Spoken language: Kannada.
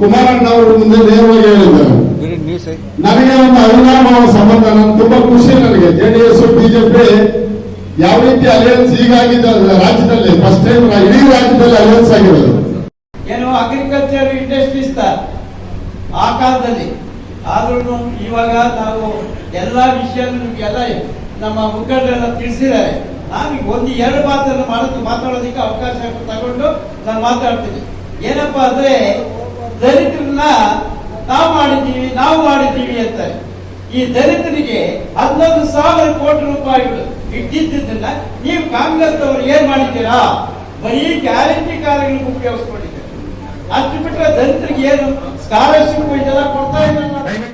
ಕುಮಾರಣ್ಣ ಅವರು ಮುಂದೆ ನೇರವಾಗಿ ಹೇಳಿದ್ದಾರೆ. ನನಗೆ ಒಂದು ಅವಿನಾಮ ಸಂಬಂಧ ನಾನು ತುಂಬಾ ಖುಷಿ ನನಗೆ. ಜೆಡಿಎಸ್ ಬಿಜೆಪಿ ಯಾವ ರೀತಿ ಅಲಯನ್ಸ್ ಈಗಾಗಿದೆ ರಾಜ್ಯದಲ್ಲಿ ಫಸ್ಟ್ ಟೈಮ್ ಇಡೀ ರಾಜ್ಯದಲ್ಲಿ ಅಲಯನ್ಸ್ ಆಗಿರೋದು. ಏನು ಅಗ್ರಿಕಲ್ಚರ್ ಇಂಡಸ್ಟ್ರೀಸ್ ಆ ಕಾಲದಲ್ಲಿ. ಆದ್ರೂ ಇವಾಗ ನಾವು ಎಲ್ಲಾ ವಿಷಯ ನಿಮ್ಗೆಲ್ಲ ನಮ್ಮ ಮುಖಂಡರೆಲ್ಲ ತಿಳಿಸಿದ್ದಾರೆ. ನಾನು ಒಂದು ಎರಡು ಮಾತನ್ನು ಮಾಡೋದು ಮಾತಾಡೋದಕ್ಕೆ ಅವಕಾಶ ತಗೊಂಡು ನಾನು ಮಾತಾಡ್ತೀನಿ ಏನಪ್ಪಾ ಅಂದ್ರೆ, ದಲಿತರನ್ನ ನಾವು ಮಾಡಿದ್ದೀವಿ ನಾವು ಮಾಡಿದ್ದೀವಿ ಅಂತ. ಈ ದಲಿತರಿಗೆ ಹನ್ನೊಂದು ಸಾವಿರ ಕೋಟಿ ರೂಪಾಯಿಗಳು ಇಟ್ಟಿದ್ದನ್ನ ನೀವು ಕಾಂಗ್ರೆಸ್ ಅವರು ಏನ್ ಮಾಡಿದ್ದೀರಾ? ಬರೀ ಗ್ಯಾರಂಟಿ ಕಾರ್ಯಗಳಿಗೆ ಉಪಯೋಗಿಸ್ಕೊಂಡಿದ್ದೀರಿ? ಅಷ್ಟು ಬಿಟ್ಟರೆ ದಲಿತರಿಗೆ ಏನು ಸ್ಕಾಲರ್ಶಿಪ್ ಇದೆಲ್ಲ